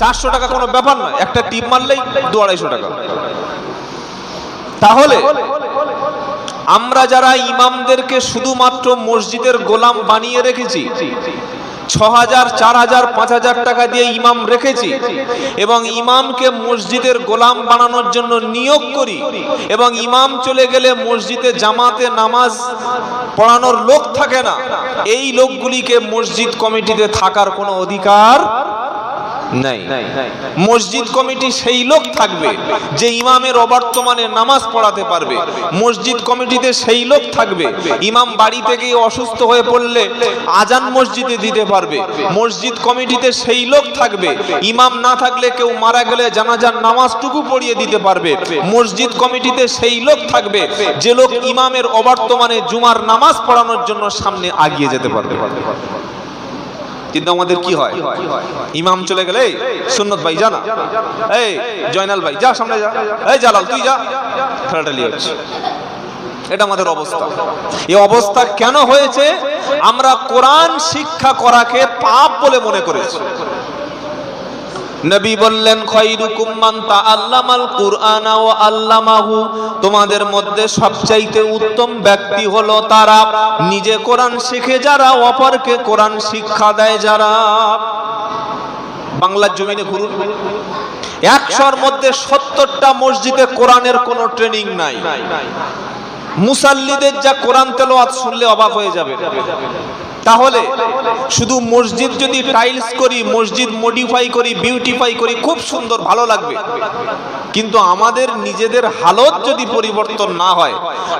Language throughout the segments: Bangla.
চারশো টাকা কোনো ব্যাপার নয়। একটা টিপ মারলেই দু আড়াইশো টাকা। তাহলে আমরা যারা ইমামদেরকে শুধুমাত্র মসজিদের গোলাম বানিয়ে রেখেছি ছ হাজার চার হাজার পাঁচ হাজার টাকা দিয়ে ইমাম রেখেছি এবং ইমামকে মসজিদের গোলাম বানানোর জন্য নিয়োগ করি এবং ইমাম চলে গেলে মসজিদে জামাতে নামাজ পড়ানোর লোক থাকে না, এই লোকগুলিকে মসজিদ কমিটিতে থাকার কোনো অধিকার নাই। মসজিদ কমিটি সেই লোক থাকবে যে ইমামের অবর্তমানে নামাজ পড়াতে পারবে। মসজিদ কমিটিতে সেই লোক থাকবে। ইমাম বাড়ি থেকে অসুস্থ হয়ে পড়লে আজান মসজিদে দিতে পারবে। মসজিদ কমিটিতে সেই লোক থাকবে। ইমাম না থাকলে কেউ মারা গেলে জানাজার নামাজটুকু পড়িয়ে দিতে পারবে। মসজিদ কমিটিতে সেই লোক থাকবে যে লোক ইমামের অবর্তমানে জুমার নামাজ পড়ানোর জন্য সামনে আগিয়ে যেতে পারবে। কিন্তু আমাদের কি হয়? ইমাম চলে গেলে সুন্নত ভাই জানা এই, জয়নাল ভাই, যা সামনে যা। এই, জালাল, তুই যা। ঠেলাঠালি হচ্ছে। এটা আমাদের অবস্থা। এই অবস্থা কেন হয়েছে? আমরা কোরআন শিক্ষা করাকে পাপ বলে মনে করেছি। নবী বললেন, খৈরুকুম মান তাআল্লামাল কুরআনা ওয়া আল্লামাহু। তোমাদের মধ্যে সবচাইতে উত্তম ব্যক্তি হলো তারা। নিজে কোরআন শিখে যারা, অপরকে কোরআন শিক্ষা দেয় যারা। বাংলার জমিনে ঘুরুন। একশোর মধ্যে সত্তরটা মসজিদে কোরআনের কোনো ট্রেনিং নাই। মুসাল্লিদের যা কোরআন তেলাওয়াত শুনলে অবাক হয়ে যাবে। তাহলে শুধু মসজিদ যদি টাইলস করি, মসজিদ মডিফাই করি বিউটিফাই করি, খুব সুন্দর, ভালো লাগবে। কিন্তু আমাদের নিজেদের হালত যদি পরিবর্তন না হয়,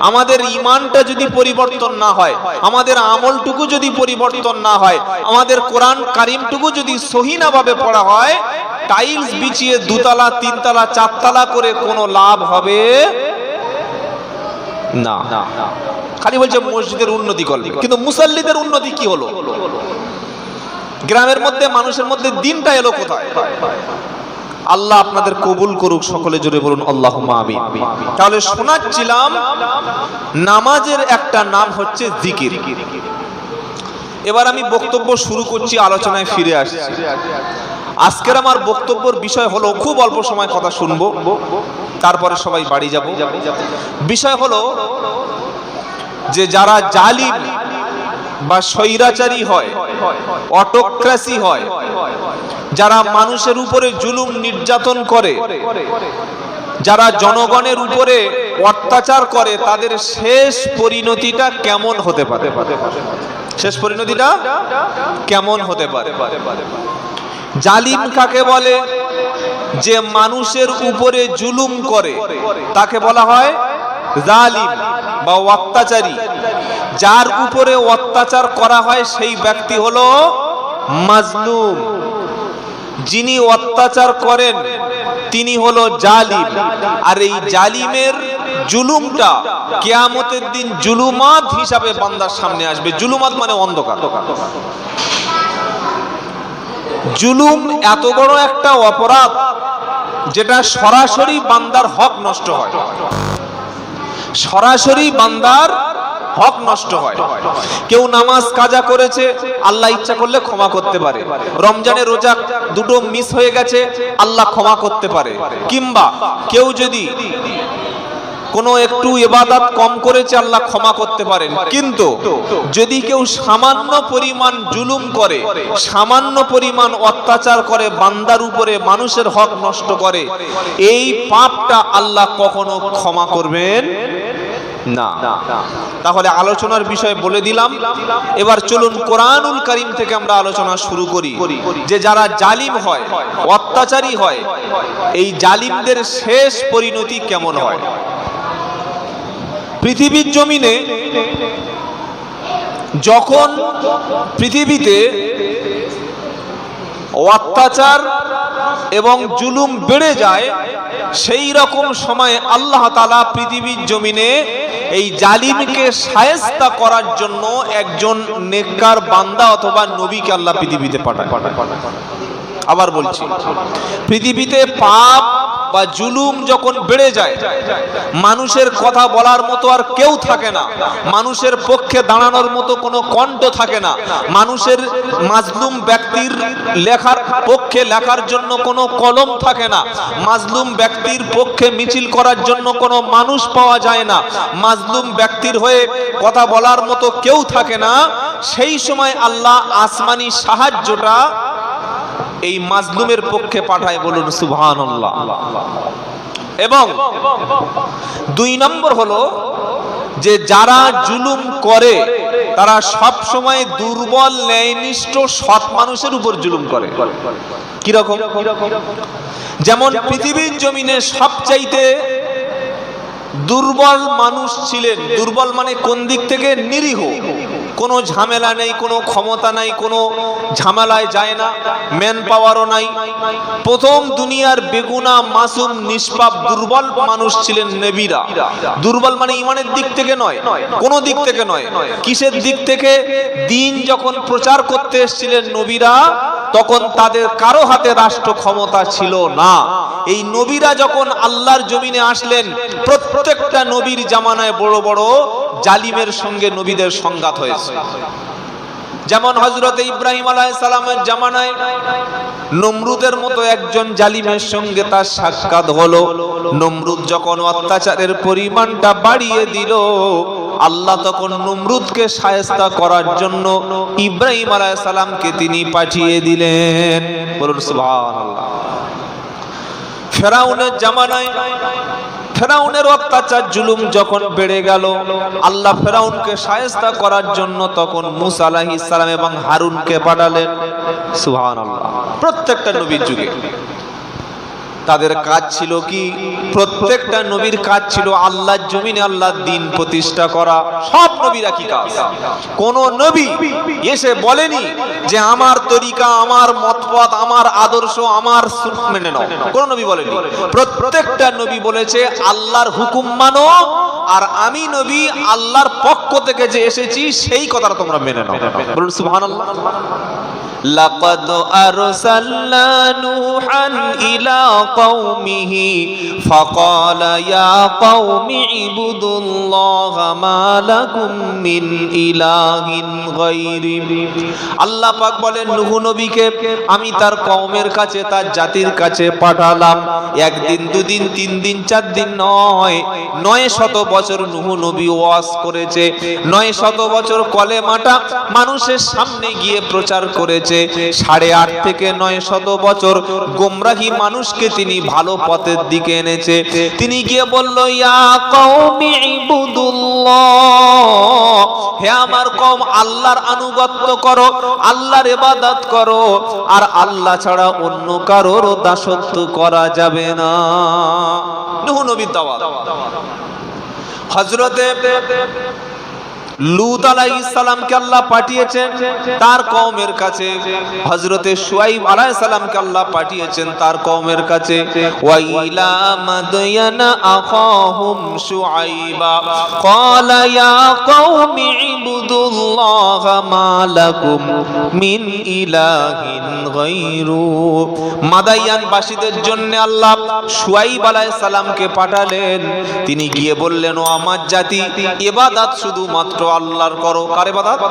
আমাদের ইমানটা যদি পরিবর্তন না হয়, আমাদের আমলটুকু যদি পরিবর্তন না হয়, আমাদের কোরআন কারিমটুকু যদি সহিনাভাবে পড়া হয়, টাইলস বিছিয়ে দুতলা, তিনতলা, চারতলা করে কোনো লাভ হবে না। খালি বলছে মসজিদের উন্নতি করবে। কিন্তু মুসাল্লিদের উন্নতি কি হলো? গ্রামের মধ্যে মানুষের মধ্যে দিনটা এলো কোথায়? আল্লাহ আপনাদের কবুল করুক সকলে জুড়ে বলুন আল্লাহ তাহলে শোনাচ্ছিলাম নামাজের একটা নাম হচ্ছে জিকির। এবার আমি বক্তব্য শুরু করছি আলোচনায় ফিরে আসছি। আজকের আমার বক্তব্যের বিষয় হলো, খুব অল্প সময় কথা শুনব, তারপরে সবাই বাড়ি যাব। বিষয় হলো যে যারা জালিম বা স্বৈরাচারী হয় অটোক্রাসি হয়, যারা মানুষের উপরে জুলুম নির্যাতন করে, যারা জনগণের উপরে অত্যাচার করে, তাদের শেষ পরিণতিটা কেমন হতে পারে? শেষ পরিণতিটা কেমন হতে পারে? জালিম কাকে বলে? যে মানুষের উপরে জুলুম করে। তাকে বলা হয় জালিম বা অত্যাচারী। যার উপরে অত্যাচার করা হয় সেই ব্যক্তি হলো মাজলুম। যিনি অত্যাচার করেন, তিনি হলো জালিম। আর এই জালিমের জুলুমটা কেয়ামতের দিন জুলুমাত হিসাবে বান্দার সামনে আসবে। জুলুমাত মানে অন্ধকার। জুলুম এত বড় একটা অপরাধ যেটা সরাসরি বান্দার হক নষ্ট হয়। সরাসরি বান্দার হক নষ্ট হয়। কেউ নামাজ কাজা করেছে, আল্লাহ ইচ্ছা করলে ক্ষমা করতে পারে। রমজানের রোজা দুটো মিস হয়ে গেছে, আল্লাহ ক্ষমা করতে পারে। কিংবা কেউ যদি কোনো একটু এবাদাত কম করেছে, আল্লাহ ক্ষমা করতে পারেন। কিন্তু যদি কেউ সামান্য পরিমাণ জুলুম করে, সামান্য পরিমাণ অত্যাচার করে, বান্দার উপরে মানুষের হক নষ্ট করে, এই পাপটা আল্লাহ কখনো ক্ষমা করবেন না। তাহলে আলোচনার বিষয় বলে দিলাম। এবার চলুন কোরআনুল করিম থেকে আমরা আলোচনা শুরু করি। যে যারা জালিম হয়, অত্যাচারী হয়, এই জালিমদের শেষ পরিণতি কেমন হয়? পৃথিবীর জমিনে যখন পৃথিবীতে অত্যাচার এবং জুলুম বেড়ে যায়, সেই রকম সময়ে আল্লাহ তালা পৃথিবীর জমিনে এই জালিমকে সায়স্তা করার জন্য একজন নেককার বান্দা অথবা নবীকে আল্লাহ পৃথিবীতে পাঠায়। আবার বলছি, পৃথিবীতে পাপ বা জুলুম যখন বেড়ে যায়, মানুষের কথা বলার মতো আর কেউ থাকে না। মানুষের পক্ষে দাঁড়ানোর মতো কোনো কণ্ঠ থাকে না। মানুষের মাজলুম ব্যক্তির লেখার পক্ষে লেখার জন্য কোনো কলম থাকে না। মাজলুম ব্যক্তির পক্ষে মিছিল করার জন্য কোনো মানুষ পাওয়া যায় না। মাজলুম ব্যক্তির হয়ে কথা বলার মতো কেউ থাকে না। সেই সময় আল্লাহ আসমানি সাহায্যটা এই মাজলুমের পক্ষে পাঠায় বলুন সুবহান এবং দুই নম্বর হলো যে যারা জুলুম করে, তারা সব সময় দুর্বল, ন্যায়নিষ্ঠ, সৎ মানুষের উপর জুলুম করে। কীরকম? যেমন পৃথিবীর জমিনে সবচাইতে দুর্বল মানুষ ছিলেন, দুর্বল মানে কোন দিক থেকে? নিরীহ। কোনো ঝামেলা নেই, কোনো ক্ষমতা নাই, কোনো ঝামেলায় যায় না ম্যান পাওয়ারও নাই। প্রথম দুনিয়ার বেগুনা, মাসুম, নিষ্পাপ, দুর্বল মানুষ ছিলেন নেবিরা। দুর্বল মানে ইমানের দিক থেকে নয়, কোনো দিক থেকে নয়। কিসের দিক থেকে? দিন যখন প্রচার করতে এসেছিলেন নবীরা তখন তাদের কারও হাতে রাষ্ট্র ক্ষমতা ছিল না। এই নবীরা যখন আল্লাহর জমিনে আসলেন, প্রত্যেকটা নবীর জামানায় বড় বড় জালিমের সঙ্গে নবীদের সংঘাত হয়েছে। যেমন হজরত ইব্রাহিম সালামের জামানায় নমরুদের মতো একজন জালিমের সঙ্গে তার সাক্ষাৎ হলো। নমরুদ যখন অত্যাচারের পরিমাণটা বাড়িয়ে দিল, আল্লাহ তখন নমরুদকে সায়স্তা করার জন্য ইব্রাহিম সালামকে তিনি পাঠিয়ে দিলেন। বলুন ফেরাউনের জামানায় ফেরাউনের অত্যাচার, জুলুম যখন বেড়ে গেল, আল্লাহ ফেরাউনকে সায়স্তা করার জন্য তখন মুসা আলাইহিস সালাম এবং হারুনকে পাঠালেন। সুবহানাল্লাহ। প্রত্যেকটা নবীর যুগে। তাদের কাজ ছিল কি? প্রত্যেকটা নবীর কাজ ছিল আল্লাহর জমিনে আল্লাহর দিন প্রতিষ্ঠা করা। সব নবীরা কি কাজ? কোন নবী এসে বলেনি যে আমার তরিকা, আমার মতপথ, আমার আদর্শ, আমার মেনে নাও। কোন নবী বলেনি। প্রত্যেকটা নবী বলেছে, আল্লাহর হুকুম মানো, আর আমি নবী আল্লাহর পক্ষ থেকে যে এসেছি, সেই কথাটা তোমরা মেনে নাও। বলুন সুবহানাল্লাহ। لقد أرسلنا نوحا إلى قومه فقال يا قوم اعبدوا الله ما لكم من إله غيره আল্লাহ পাক বলেন নূহ নবীকে আমি তার কওমের কাছে তার জাতির কাছে পাঠালাম একদিন দুদিন তিন দিন চার দিন নয় নয় শত বছর নূহ নবী ওয়াজ করেছে নয় শত বছর কলেমাটা মানুষের সামনে গিয়ে প্রচার করেছে সাড়ে আট থেকে নয় শত বছর গোমরাহি মানুষকে তিনি ভালো পথের দিকে এনেছে। তিনি গিয়ে বলল হে আমার কম আল্লাহর আনুগত্য করো, আল্লাহর ইবাদত করো, আর আল্লাহ ছাড়া অন্য কারোর দাসত্ব করা যাবে না। নূহ নবীর দাওয়াত। হযরতে লুত আলাইহিস আল্লাহ পাঠিয়েছেন, তার কওমের কাছে। হযরতে শুআইব আলাইহিস আল্লাহ পাঠিয়েছেন, তার কওমের কাছে। মিন জন্য আল্লাহ শুআইব আলাইহিস সালামকে পাঠালেন। তিনি গিয়ে বললেন, ও আমার জাতি ইবাদত শুধুমাত্র আল্লাহর করো। কারে বাদাত?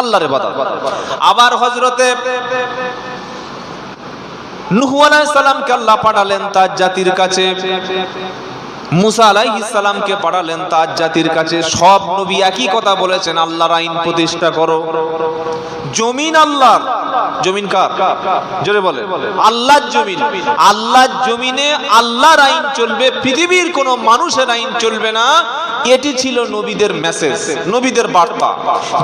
আল্লাহর ইবাদত আবার হযরতে নূহ আলাইহিস সালামকে আল্লাহ পাঠালেন তার জাতির কাছে। মুসা আলাইহিস সালামকে পাঠালেন তার জাতির কাছে। সব নবী একই কথা বলেছেন, আল্লাহর আইন প্রতিষ্ঠা করো। জমিন আল্লাহর। জমিন কার? জোরে বলে আল্লাহর জমিন। আল্লাহর জমিনে। আল্লাহর আইন চলবে পৃথিবীর কোনো মানুষের আইন চলবে না। এটি ছিল নবীদের মেসেজ নবীদের বার্তা।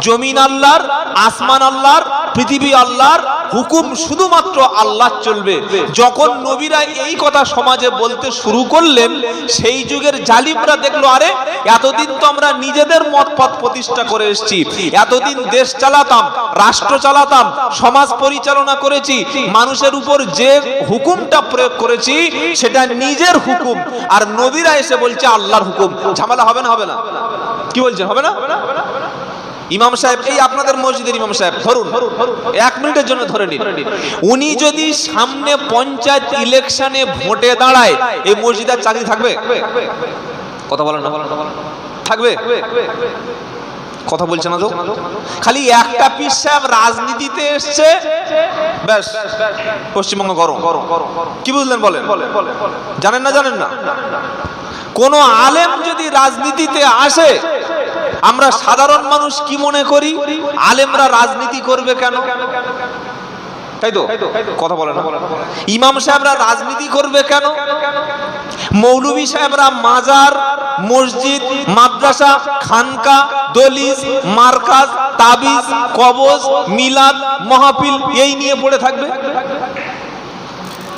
জমিন আল্লাহর আসমান আল্লাহর পৃথিবী আল্লাহর হুকুম শুধুমাত্র আল্লাহ চলবে। যখন নবীরা এই কথা সমাজে বলতে শুরু করলেন সেই যুগের জালিমরা দেখল আরে এতদিন তো আমরা নিজেদের মত পথ প্রতিষ্ঠা করে এসেছি। এতদিন দেশ চালাতাম রাষ্ট্র চালাতাম সমাজ পরিচালনা করেছি, মানুষের উপর যে হুকুমটা প্রয়োগ করেছি, সেটা নিজের হুকুম। আর নবীরা এসে বলছে, আল্লাহর হুকুম। ঝামেলা হবে না হবে না? কি বলছেন, হবে না? ইমাম সাহেব, এই আপনাদের মসজিদের ইমাম সাহেব, ধরুন, এক মিনিটের জন্য ধরে নিন। উনি যদি সামনে পঞ্চায়েত ইলেকশনে ভোটে দাঁড়ায়, এই মসজিদের চাকরি থাকবে? কথা বলেন থাকবে? কথা বলছে না তো? খালি একটা পিস রাজনীতিতে এসছে। ব্যাস, পশ্চিমবঙ্গ গরম। কি বুঝলেন বলেন? জানেন না জানেন না? কোন আলেম যদি রাজনীতিতে আসে, আমরা সাধারণ মানুষ কি মনে করি? আলেমরা রাজনীতি করবে কেন? তাই তো? কথা বলে না। ইমাম সাহেবরা রাজনীতি করবে কেন? মৌলভী সাহেবরা মাজার, মসজিদ, মাদ্রাসা, খানকা দলিস মার্কাজ, তাবিজ, কবজ, মিলাদ মহাপিল এই নিয়ে পড়ে থাকবে?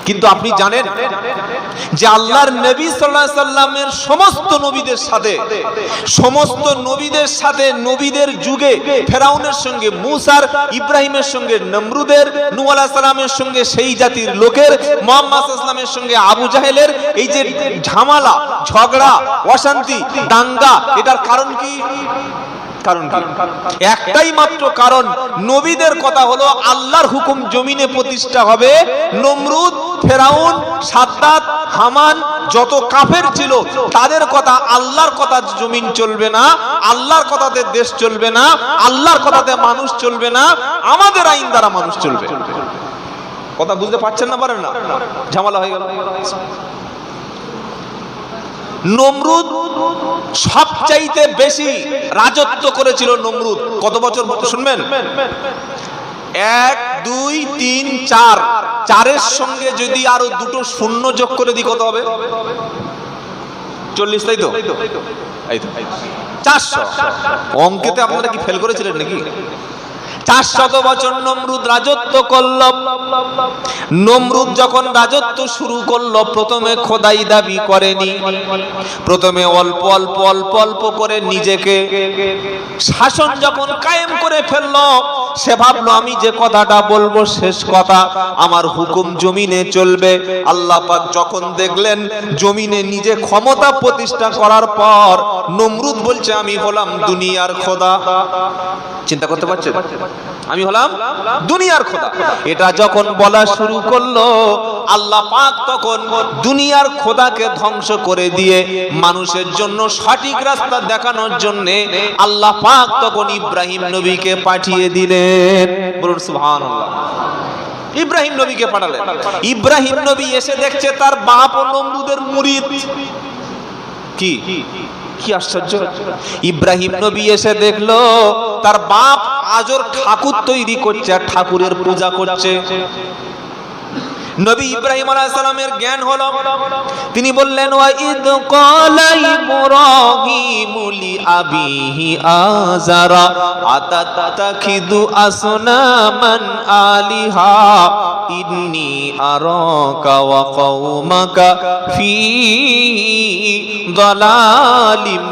কিন্তু আপনি জানেন যে আল্লাহর নবী আলাইহি সাল্লামের সমস্ত নবীদের সাথে, সমস্ত নবীদের সাথে নবীদের যুগে ফেরাউনের সঙ্গে, মুসার, ইব্রাহিমের সঙ্গে, নমরুদের আলাইহিস সালামের সঙ্গে সেই জাতির লোকের, মুহাম্মদ সাল্লামের সঙ্গে আবু জাহেলের এই যে ঝামেলা, ঝগড়া, অশান্তি, দাঙ্গা, এটার কারণ কি? কারণ একটাই মাত্র কারণ নবীদের কথা হলো আল্লাহর হুকুম জমিনে প্রতিষ্ঠা হবে নমরুদ ফেরাউন সাদ্দাত হামান যত কাফের ছিল তাদের কথা আল্লাহর কথা জমিন চলবে না আল্লাহর কথাতে দেশ চলবে না আল্লাহর কথাতে মানুষ চলবে না আমাদের আইন দ্বারা মানুষ চলবে। কথা বুঝতে পারছেন না পারেন না? ঝামেলা হয়ে গেল। নমরুদ সবচাইতে বেশি রাজত্ব করেছিল নমরুদ। কত বছর শুনবেন? এক, দুই, তিন, চার। চারের সঙ্গে যদি আরও দুটো শূন্য যোগ করে দিই, কত হবে? চল্লিশ, তাই তো? চারশো। অঙ্কেতে আপনারা কি ফেল করেছিলেন নাকি? চারশত বছর নমরুদ রাজত্ব করল। নমরুদ যখন রাজত্ব শুরু করল, প্রথমে খোদাই দাবি করেনি। প্রথমে অল্প অল্প অল্প অল্প করে নিজেকে শাসন যখন কায়েম করে ফেলল, সে ভাবলো, আমি যে কথাটা বলব শেষ কথা, আমার হুকুম জমিনে চলবে। আল্লাহ পাক যখন দেখলেন, জমিনে নিজে ক্ষমতা প্রতিষ্ঠা করার পর, নমরুদ বলছে, আমি হলাম দুনিয়ার খোদা। চিন্তা করতে পারছেন? আমি হলাম দুনিয়ার খোদা। এটা যখন বলা শুরু করল, আল্লাহ পাক তখন দুনিয়ার খোদাকে ধ্বংস করে দিয়ে মানুষের জন্য সঠিক রাস্তা দেখানোর জন্য আল্লাহ পাক তখন ইব্রাহিম নবীকে পাঠিয়ে দিলেন। বলুন সুবহানাল্লাহ। ইব্রাহিম নবীকে পাঠালেন। ইব্রাহিম নবী এসে দেখছে তার বাপ ও নমরুদের মুরিদ। কি? কি আশ্চর্য? ইব্রাহিম নবী এসে দেখল, তার বাপ আজর ঠাকুর তৈরি করছে আর ঠাকুরের পূজা করছে। নবী ইব্রাহিম আলাইহিস সালামের জ্ঞান হলো, তিনি বললেন ওয়া ইদ ক্বালা ইব্রাহিমু লি আবিহি আযারা আতাতাখিদু আসনামান আলিহা, ইন্নী আরাকা ওয়া কওমাকা ফি দালালিম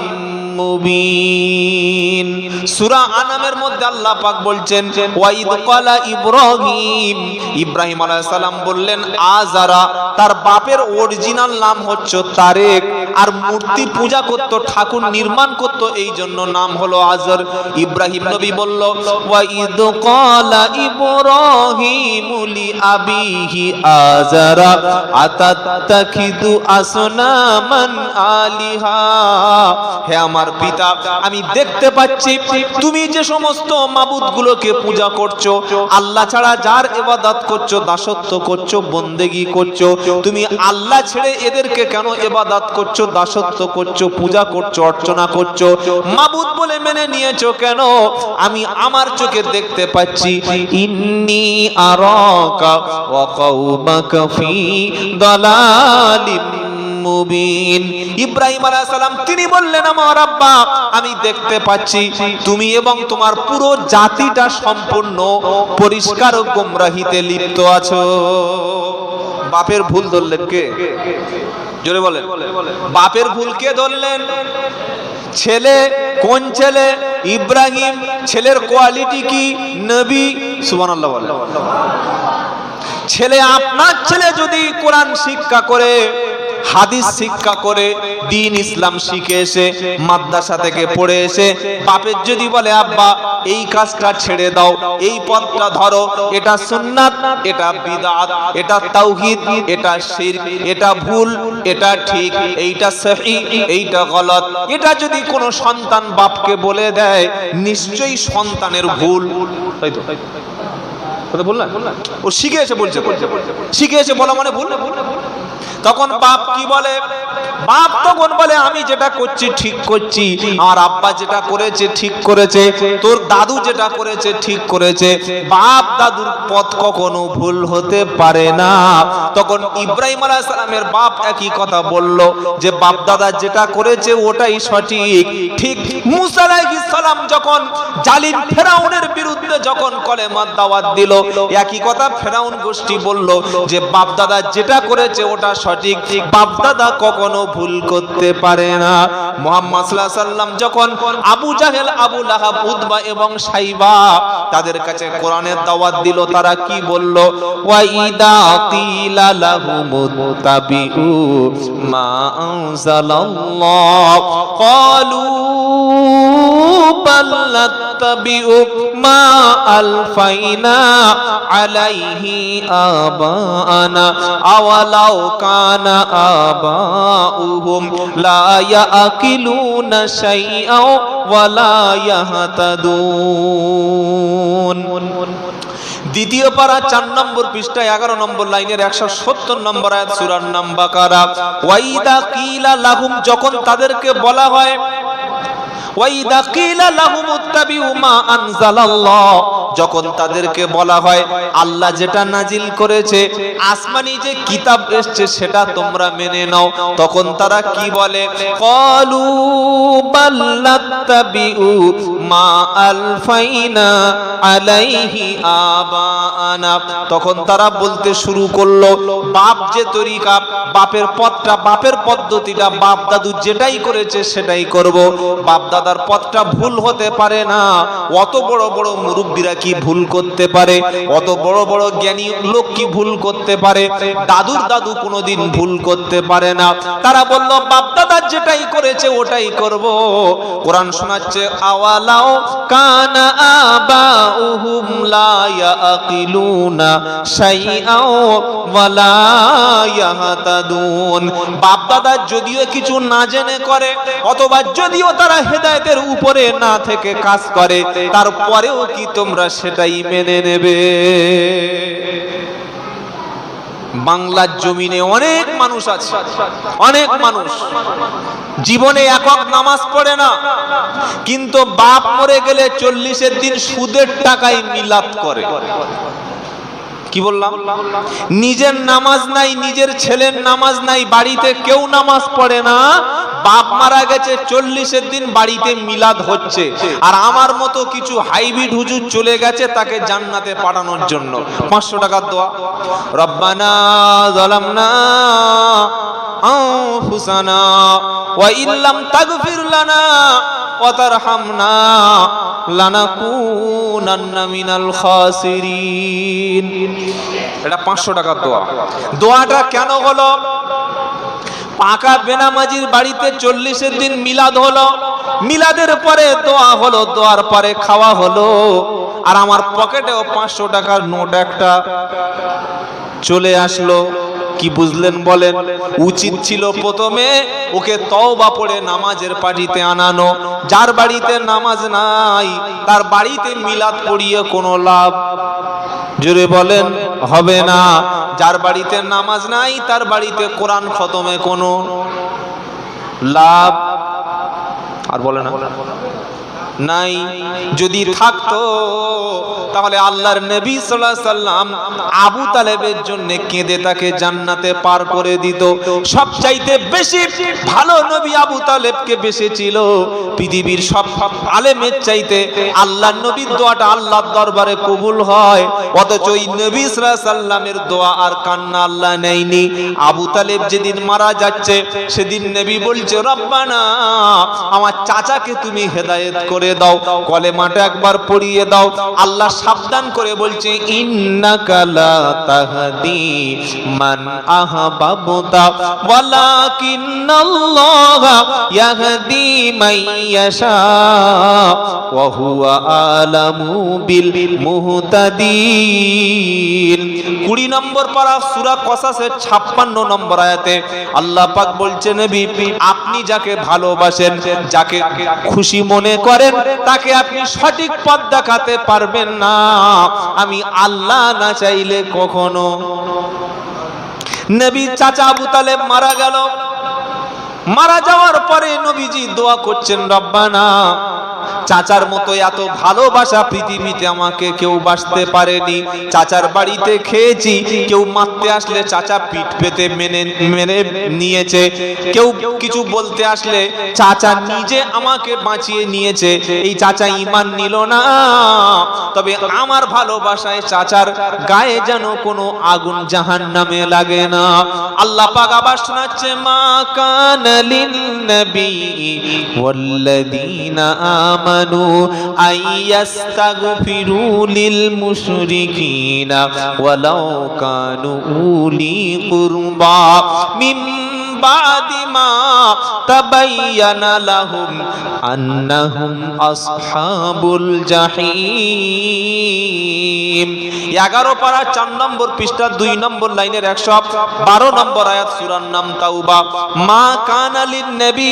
মুবিন। সূরা আনামের মধ্যে আল্লাহ পাক বলছেন, ওয়াইদ ক্বালা ইব্রাহিম। ইব্রাহিম আলাইহিস সালাম বললেন আজারা তার বাপের অরিজিনাল নাম হচ্ছে তারেক, আর মূর্তি পূজা করত, ঠাকুর নির্মাণ করত, এই জন্য নাম হলো আজর। ইব্রাহিম নবী বলল, ওয়াইদ ক্বালা ইব্রাহিম লি আবিহি আজারা আতাত্তাখিদু আসনামান আলিহা। হে আমার পিতা, আমি দেখতে পাচ্ছি তুমি যে সমস্ত মাবুদ গুলোকে পূজা করছ, আল্লাহ ছাড়া যার এবাদত করছ, দাসত্ব করছ, বন্দেগি করছ, তুমি আল্লাহ ছেড়ে এদেরকে কেন এবাদত করছ, দাসত্ব করছ, পূজা করছ, অর্চনা করছ? মাবুদ বলে মেনে নিয়েছো কেন? আমি আমার চোখে দেখতে পাচ্ছি, ইন্নি আরাকা ওয়া কওমাকা ফি দালালিম মুবিন। ইব্রাহিম আলাইহিস সালাম, তিনি বললেন, আমার আব্বা, আমি দেখতে পাচ্ছি তুমি এবং তোমার পুরো জাতিটা সম্পূর্ণ পরিষ্কার ও গোমরাহিতে লিপ্ত আছো। বাপের ভুল ধরলেন কে? জোরে বলেন। বাপের ভুল কে ধরলেন? ছেলে কোন ছেলে? ইব্রাহিম, ছেলের কোয়ালিটি কি? নবী, সুবহানাল্লাহ বলেন। ছেলে আপনার ছেলে যদি কোরআন শিক্ষা করে হাদিস শিক্ষা করে দিন ইসলাম শিখে এসে, মাদ্রাসা থেকে পড়ে এসে, বাপের যদি বলে, আব্বা, এই কাজটা ছেড়ে দাও, এই পথটা ধরো, এটা সুন্নাত, এটা বিদআত এটা তাওহীদ, এটা শিরক, এটা ভুল, এটা ঠিক, এইটা সহি, এইটা গলত। এটা যদি কোনো সন্তান বাপকে বলে দেয়, নিশ্চয়ই সন্তানের ভুল। তাই তো? ও শিখে এসে বলছে। শিখে এসে বলা মানে ভুল তখন বাপ কি বলে? বাপ তখন বলে, আমি যেটা করছি ঠিক করছি আমার আব্বা যেটা করেছে ঠিক করেছে, তোর দাদু যেটা করেছে ঠিক করেছে। বাপ দাদুর পথ কখনো ভুল হতে পারে না। তখন ইব্রাহিম আলাইহিস সালামের বাপ একই কথা বলল, যে বাপ দাদা যেটা করেছে ওটাই সঠিক। ঠিক মুসা আলাইহিস সালাম যখন জালিম ফেরাউনের বিরুদ্ধে যখন কলেমার দাওয়াত দিল, একই কথা ফেরাউন গোষ্ঠী বলল, যে বাপ দাদা যেটা করেছে ওটা সঠিক। বাপ দাদা কখনো ভুল করতে পারে না। মোহাম্মদ সাল্লাম যখন আবু জাহেল, আবু লাহাব, উতবা এবং সাইবা তাদের কাছে কোরআনের দাওয়াত দিল, তারা কি বলল? ওয়াইদা কিলা মা আনজালাল্লাহ। ক্বালু بل نتبع ما ألفينا عليه آباءنا أولو كان آباؤهم لا يأكلون شيئا ولا يهتدون দ্বিতীয় পারা চার নম্বর পৃষ্ঠায় এগারো নম্বর লাইনের একশো সত্তর নম্বর আয়াত সুরার নাম বাকারা ওয়াইদা কিলা লাহুম যখন তাদেরকে বলা হয় কিলা যখন তাদেরকে বলা হয়, আল্লাহ যেটা নাজিল করেছে, আসমানি যে কিতাব এসেছে, সেটা তোমরা মেনে নাও। তখন তারা কি বলে? আবানা তখন তারা বলতে শুরু করল, বাপ যে তরিকা, বাপের পথটা, বাপের পদ্ধতিটা, বাপ দাদু যেটাই করেছে সেটাই করব। বাপ দাদার পথটা ভুল হতে পারে না। অত বড় বড় মুরব্বীরা কি ভুল করতে পারে? অত বড় বড় জ্ঞানী লোক কি ভুল করতে পারে? দাদুর দাদু কোনোদিন ভুল করতে পারে না। তারা বলল, বাপ দাদা যেটাই করেছে ওটাই করব। কোরআন শোনাচ্ছে, আওয়ালাও কানা আবাউহুম লা ইয়াকিলুনা শাইআও ওয়ালা ইয়াহতাদুন। বাপ দাদা যদিও কিছু না জেনে করে, অথবা যদিও তারা হেদায়েতের উপরে না থেকে কাজ করে, তারপরেও কি তোমরা সেটাই মেনে নেবে? বাংলার জমিনে অনেক মানুষ আছে, অনেক মানুষ। জীবনে একক নামাজ পড়ে না, কিন্তু বাপ মরে গেলে চল্লিশের দিন সুদের টাকায় মিলাদ করে। কি বললাম? নিজের নামাজ নাই, নিজের ছেলের নামাজ নাই, বাড়িতে কেউ নামাজ পড়ে না। বাপ মারা গেছে, চল্লিশের দিন বাড়িতে মিলাদ হচ্ছে। আর আমার মতো কিছু হাইব্রিড হুজুর চলে গেছে তাকে জান্নাতে পাঠানোর জন্য। পাঁচশো টাকার দোয়া। রব্বানা জালামনা আনফুসানা ওয়া ইল্লাম তাগফির লানা ওয়া তারহামনা লানাকুনান্না মিনাল খাসিরিন। এটা পাঁচশো টাকার দোয়া। দোয়াটা কেন হলো? পাকা বেনামাজির বাড়িতে চল্লিশের দিন মিলাদ হলো। মিলাদের পরে দোয়া হলো, দোয়ার পরে খাওয়া হলো। আর আমার পকেটেও পাঁচশো টাকার নোট একটা চলে আসলো। কি বুঝলেন বলেন? উচিত ছিল প্রথমে ওকে তওবা পড়ে নামাজের পার্টিতে আনানো। যার বাড়িতে নামাজ নাই, তার বাড়িতে মিলাদ পড়িয়ে কোনো লাভ জোরে বলেন, হবে না। যার বাড়িতে নামাজ নাই, তার বাড়িতে কোরআন খতমে কোনো লাভ। আর বলে না। নাই, যদি থাকতো, তাহলে আল্লাহর নবী আলাইহি সাল্লাম আবু তালেবের জন্য কেঁদে তাকে জান্নাতে পার করে দিত। সবচাইতে বেশি ভালো নবী আবু তালেবকে বেশি ছিল পৃথিবীর সব আলেমের চাইতে। আল্লাহর নবীর দোয়াটা আল্লাহর দরবারে কবুল হয়। অথচ ওই নবী আলাইহি সাল্লামের দোয়া আর কান্না আল্লাহ নেয়নি। আবু তালেব যেদিন মারা যাচ্ছে, সেদিন নবী বলছে, রব্বানা, আমার চাচাকে তুমি হেদায়েত করে করে দাও, কলেমাটা একবার পড়িয়ে দাও। আল্লাহ সাবধান করে বলছে, ইন্নাকা লা আহবাবতা, ওয়ালাকিন্নাল্লাহা ইয়াহদি ইয়াশা, ওয়া আলামু বিল মুহতাদিন। 20 নম্বর পারা সূরা কসাসের 56 নম্বর আয়াতে আল্লাহ পাক বলছে নবী, আপনি যাকে ভালোবাসেন, যাকে খুশি মনে করেন তাকে আপনি সঠিক পথ দেখাতে পারবেন না। আমি আল্লাহ না চাইলে কখনো। নবী চাচা আবু তালেব মারা গেল। মারা যাওয়ার পরে নবীজি দোয়া করছেন, রব্বানা চাচার মতো এত ভালোবাসা পৃথিবীতে আমাকে কেউ বাসতে পারেনি। চাচার বাড়িতে খেয়েছি, কেউ মারতে আসলে চাচা পিঠ পেতে মেনে মেনে নিয়েছে। কেউ কিছু বলতে আসলে চাচা নিজে আমাকে বাঁচিয়ে নিয়েছে। এই চাচা ইমান নিল না। তবে আমার ভালোবাসায় চাচার গায়ে যেন কোনো আগুন জাহান নামে লাগে না। আল্লাহ পাক আবার শোনাচ্ছে, মা কানালিন নবী ওয়াল্লাযীনা আমানু আইয়াস্তাগফিরু লিল মুশরিকিনা ওয়ালাউ কানু উলি কুরবা মিন বাদি মা তাবায়্যানা লাহুম আন্নাহুম আসহাবুল জাহিম। 11 পারা 4 নম্বর পৃষ্ঠা 2 নম্বর লাইনের 112 নম্বর আয়াত সূরার নাম তাওবা। মা কানালিন নবী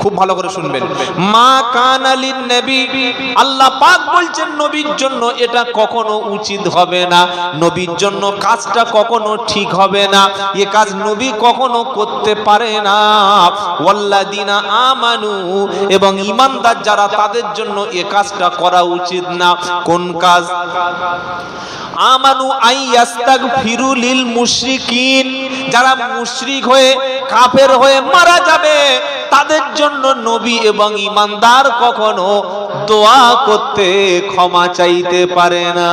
খুব ভালো করে শুনবেন। মা কানালিন নবী। আল্লাহ পাক বলছেন নবীর জন্য এটা কখনো উচিত হবে না। নবীর জন্য কাজটা কখনো ঠিক হবে না। এ কাজ নবী কখনো করতে পারে না। ওয়াল্লাদিনা আমানু। এবং ইমানদার যারা তাদের জন্য এ কাজটা করা উচিত না। কোন কাজ? আমানু আইয়াস্তাগ ফিরুলিল মুশরিকিন। যারা মুশরিক হয়ে, কাফের হয়ে মারা যাবে, তাদের জন্য নবী এবং ইমানদার কখনো দোয়া করতে ক্ষমা চাইতে পারে না।